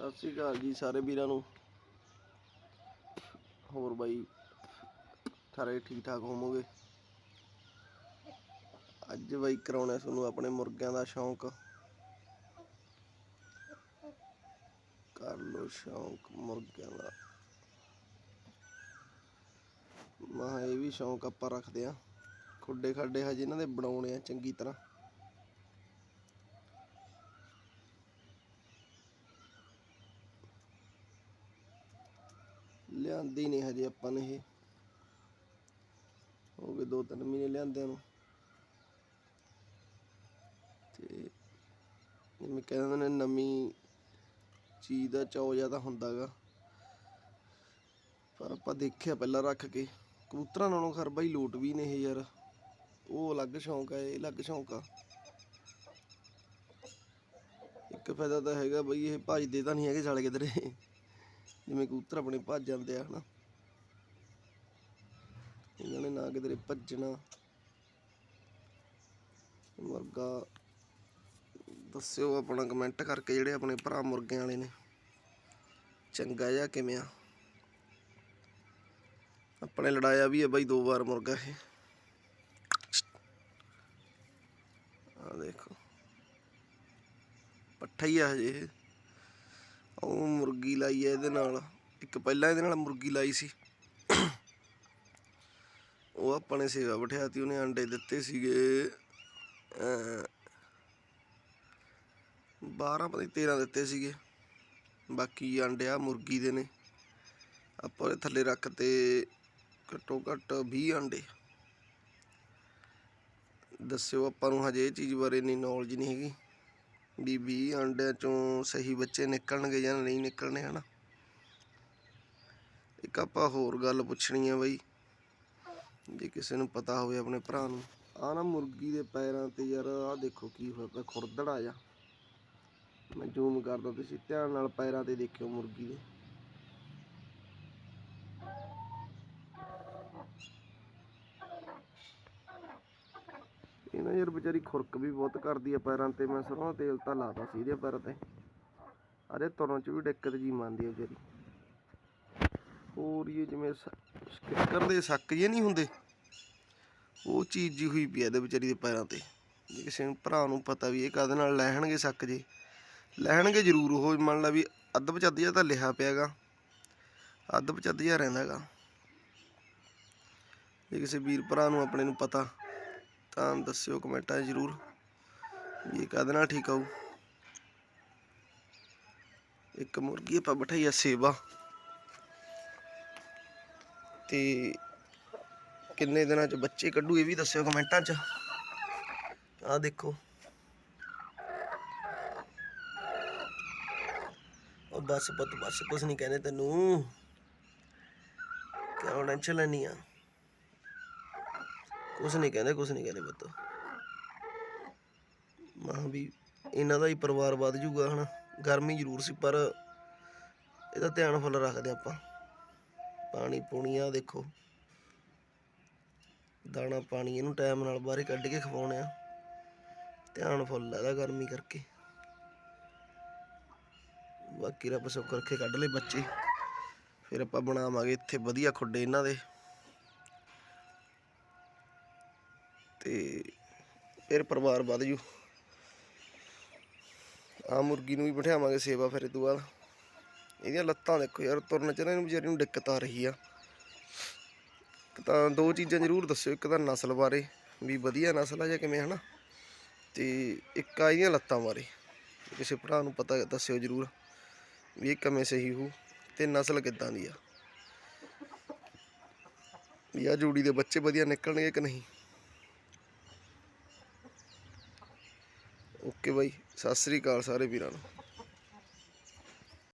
ਸਤਿ ਸ੍ਰੀ ਅਕਾਲ ਜੀ ਸਾਰੇ ਵੀਰਾਂ ਨੂੰ। ਹੋਰ ਬਾਈ, ਸਾਰੇ ਠੀਕ ਠਾਕ ਹੋਵੋਗੇ? ਅੱਜ ਬਾਈ ਕਰਾਉਣਾ ਤੁਹਾਨੂੰ ਆਪਣੇ ਮੁਰਗਿਆਂ ਦਾ ਸ਼ੌਂਕ। ਕਰ ਲੋ ਸ਼ੌਂਕ ਮੁਰਗਿਆਂ ਦਾ। ਮਾ ਇਹ ਵੀ ਸ਼ੌਂਕ ਆਪਾਂ ਰੱਖਦੇ ਆ ਖੁੱਡੇ ਖਾਡੇ ਹਜੇ ਇਹਨਾਂ ਦੇ ਬਣਾਉਣੇ ਆ ਚੰਗੀ ਤਰ੍ਹਾਂ। ਲਿਆਂਦੀ ਨਹੀਂ ਹਜੇ ਆਪਾਂ ਨੇ ਇਹ। ਹੋ ਗਏ ਦੋ ਤਿੰਨ ਮਹੀਨੇ ਲਿਆਂਦਿਆਂ ਨੂੰ। ਤੇ ਜਿਵੇਂ ਕਹਿੰਦੇ ਨੇ, ਨਵੀਂ ਚੀਜ਼ ਦਾ ਚਾਅ ਜ਼ਿਆਦਾ ਹੁੰਦਾਗਾ। ਪਰ ਆਪਾਂ ਦੇਖਿਆ ਪਹਿਲਾਂ ਰੱਖ ਕੇ। ਕਬੂਤਰਾਂ ਨਾਲੋਂ ਖਰ ਬਾਈ ਲੋਟ ਵੀ ਨੇ ਇਹ ਯਾਰ। ਉਹ ਅਲੱਗ ਸ਼ੌਂਕ ਆ, ਇਹ ਅਲੱਗ ਸ਼ੌਂਕ ਆ। ਇੱਕ ਫਾਇਦਾ ਤਾਂ ਹੈਗਾ ਬਈ, ਇਹ ਭੱਜਦੇ ਤਾਂ ਨਹੀਂ ਹੈਗੇ ਸਾਲੇ ਕਿਧਰੇ। ਜਿਵੇਂ ਕਬੂਤਰ ਆਪਣੇ ਭੱਜ ਜਾਂਦੇ ਆ, ਹਨਾ। ਇਹਨਾਂ ਨੇ ਨਾ ਕਿਧਰੇ ਭੱਜਣਾ। ਮੁਰਗਾ ਦੱਸਿਓ ਆਪਣਾ ਕਮੈਂਟ ਕਰਕੇ ਜਿਹੜੇ ਆਪਣੇ ਭਰਾ ਮੁਰਗਿਆਂ ਵਾਲੇ ਨੇ। ਚੰਗਾ ਜਾਂ ਕਿਵੇਂ ਆ? ਆਪਣੇ ਲੜਾਇਆ ਵੀ ਹੈ ਬਾਈ ਦੋ ਵਾਰ ਮੁਰਗਾ ਇਹ। ਆ ਦੇਖੋ। ਪੱਠਾ ਹੀ ਆ ਹਜੇ ਇਹ। ਉਹ ਮੁਰਗੀ ਲਾਈ ਹੈ ਇਹਦੇ ਨਾਲ। ਇੱਕ ਪਹਿਲਾਂ ਇਹਦੇ ਨਾਲ ਮੁਰਗੀ ਲਾਈ ਸੀ। ਉਹ ਆਪਾਂ ਨੇ ਸੇਵਾ ਬਿਠਾਤੀ ਉਹਨੇ ਅੰਡੇ ਦਿੱਤੇ ਸੀਗੇ ਅਹ, 12 ਪਤਾ 13 ਦਿੱਤੇ ਸੀਗੇ। ਬਾਕੀ ਅੰਡੇ ਆ ਮੁਰਗੀ ਦੇ ਨੇ। ਆਪਾਂ ਉਹਦੇ ਥੱਲੇ ਰੱਖ ਤੇ ਘੱਟੋ ਘੱਟ 20 ਅੰਡੇ। ਦੱਸਿਓ ਆਪਾਂ ਨੂੰ ਹਜੇ ਇਹ ਚੀਜ਼ ਬਾਰੇ ਇੰਨੀ ਨੌਲੇਜ ਨਹੀਂ ਹੈਗੀ। ਵੀ 20 ਅੰਡਿਆਂ ਚੋਂ ਸਹੀ ਬੱਚੇ ਨਿਕਲਣਗੇ ਜਾਂ ਨਹੀਂ ਨਿਕਲਣੇ, ਹਨਾ? ਇੱਕ ਆਪਾਂ ਹੋਰ ਗੱਲ ਪੁੱਛਣੀ ਆ ਬਈ, ਜੇ ਕਿਸੇ ਨੂੰ ਪਤਾ ਹੋਵੇ ਆਪਣੇ ਭਰਾ ਨੂੰ। ਆ ਨਾ ਮੁਰਗੀ ਦੇ ਪੈਰਾਂ ਤੇ ਯਾਰ ਆ ਦੇਖੋ ਕੀ ਹੋਇਆ ਪਿਆ, ਖੁਰਦੜਾ ਜਾ ਮੈਂ ਜ਼ੂਮ ਕਰਦਾ, ਤੁਸੀਂ ਧਿਆਨ ਨਾਲ ਪੈਰਾਂ ਤੇ ਦੇਖਿਓ ਮੁਰਗੀ ਦੇ। ਇਹ ਨਾ ਯਾਰ ਵਿਚਾਰੀ ਖੁਰਕ ਵੀ ਬਹੁਤ ਕਰਦੀ ਆ ਪੈਰਾਂ ਤੇ, ਮੈਂ ਸਰੋਂ ਦਾ ਤੇਲ ਤਾਂ ਲਾਤਾ ਸੀ ਇਹਦੇ ਪੈਰਾਂ ਤੇ। ਅਰੇ ਤੁਰਨ ਚ ਵੀ ਦਿੱਕਤ ਜੀ ਮੰਨਦੀ ਆ ਵਿਚਾਰੀ। ਹੋਰ ਇਹ ਜਿਵੇਂ ਸਕਿੱਕਰ ਦੇ ਸੱਕ ਜੇ ਨਹੀਂ ਹੁੰਦੇ, ਉਹ ਚੀਜ਼ ਜੀ ਹੋਈ ਪਈ ਆ ਇਹਦੇ ਵਿਚਾਰੀ ਦੇ ਪੈਰਾਂ ਤੇ। ਜੇ ਕਿਸੇ ਨੂੰ, ਭਰਾ ਨੂੰ ਪਤਾ ਵੀ ਇਹ ਕਾਹਦੇ ਨਾਲ ਲੈਣਗੇ ਸੱਕ ਜੇ, ਲੈਣਗੇ ਜ਼ਰੂਰ ਉਹ, ਮੰਨ ਲਾ ਵੀ ਅੱਧ ਪਚੱਧ ਜਿਹਾ ਤਾਂ ਲਿਖਿਆ ਪਿਆਗਾ। ਅੱਧ ਪਚੱਧ ਜਿਹਾ ਰਹਿੰਦਾਗਾ। ਜੇ ਕਿਸੇ ਵੀਰ ਭਰਾ ਨੂੰ ਆਪਣੇ ਨੂੰ ਪਤਾ ਤਾਂ ਦੱਸਿਓ ਕਮੈਂਟਾਂ 'ਚ ਜ਼ਰੂਰ ਵੀ ਇਹ ਕਾਹਦੇ ਨਾਲ ਠੀਕ ਆਊ। ਇੱਕ ਮੁਰਗੀ ਆਪਾਂ ਬਿਠਾਈ ਆ ਸੇਵਾ। ਤੇ ਕਿੰਨੇ ਦਿਨਾਂ 'ਚ ਬੱਚੇ ਕੱਢੂ ਇਹ ਵੀ ਦੱਸਿਓ ਕਮੈਂਟਾਂ 'ਚ। ਆਹ ਦੇਖੋ। ਉਹ ਬਸ ਪੁੱਤ, ਬਸ ਕੁਛ ਨਹੀਂ ਕਹਿੰਦੇ ਤੈਨੂੰ। ਕਿਉਂ ਟੈਨਸ਼ਨ ਲੈਣੀ ਆ? ਕੁਛ ਨਹੀਂ ਕਹਿੰਦੇ, ਕੁਛ ਨਹੀਂ ਕਹਿੰਦੇ ਪੁੱਤ। ਮਾਂ ਵੀ ਇਹਨਾਂ ਦਾ ਹੀ ਪਰਿਵਾਰ ਵੱਧ ਜੂਗਾ ਹਨਾ। ਗਰਮੀ ਜ਼ਰੂਰ ਸੀ, ਪਰ ਇਹਦਾ ਧਿਆਨ ਫੁੱਲ ਰੱਖਦੇ ਆਪਾਂ। ਪਾਣੀ ਪੂਣੀ ਆ, ਦੇਖੋ। ਦਾਣਾ ਪਾਣੀ ਇਹਨੂੰ ਟਾਈਮ ਨਾਲ ਬਾਹਰੇ ਕੱਢ ਕੇ ਖਵਾਉਣੇ ਆ। ਧਿਆਨ ਫੁੱਲ ਇਹਦਾ ਗਰਮੀ ਕਰਕੇ। ਬਾਕੀ ਰੱਬ ਸੁੱਖ ਕਰਕੇ ਕੱਢ ਲਏ ਬੱਚੇ। ਫਿਰ ਆਪਾਂ ਬਣਾਵਾਂਗੇ ਇੱਥੇ ਵਧੀਆ ਖੁੱਡੇ ਇਹਨਾਂ ਦੇ। ਫਿਰ ਪਰਿਵਾਰ ਵੱਧ ਜੂ। ਆ ਮੁਰਗੀ ਨੂੰ ਵੀ ਬਿਠਾਵਾਂਗੇ ਸੇਵਾ ਫਿਰ ਇਹ ਤੋਂ ਬਾਅਦ। ਇਹਦੀਆਂ ਲੱਤਾਂ ਦੇਖੋ ਯਾਰ, ਤੁਰਨ ਚ ਨਾ ਇਹਨੂੰ ਵਿਚਾਰੀ ਨੂੰ ਦਿੱਕਤ ਆ ਰਹੀ ਆ। ਤਾਂ ਦੋ ਚੀਜ਼ਾਂ ਜ਼ਰੂਰ ਦੱਸਿਓ, ਇੱਕ ਤਾਂ ਨਸਲ ਬਾਰੇ, ਵੀ ਵਧੀਆ ਨਸਲ ਆ ਜਾਂ ਕਿਵੇਂ, ਹਨਾ? ਤੇ ਇੱਕ ਆ ਇਹਦੀਆਂ ਲੱਤਾਂ ਬਾਰੇ, ਕਿਸੇ ਭਰਾ ਨੂੰ ਪਤਾ ਦੱਸਿਓ ਜ਼ਰੂਰ, ਵੀ ਇਹ ਕਿਵੇਂ ਸਹੀ ਹੋ ਤੇ ਨਸਲ ਕਿੱਦਾਂ ਦੀ ਆ। ਵੀ ਆ ਜੋੜੀ ਦੇ ਬੱਚੇ ਵਧੀਆ ਨਿਕਲਣਗੇ ਕਿ ਨਹੀਂ? ਓਕੇ ਬਾਈ ਸਤਿ ਸ੍ਰੀ ਅਕਾਲ ਸਾਰੇ ਵੀਰਾਂ ਨੂੰ।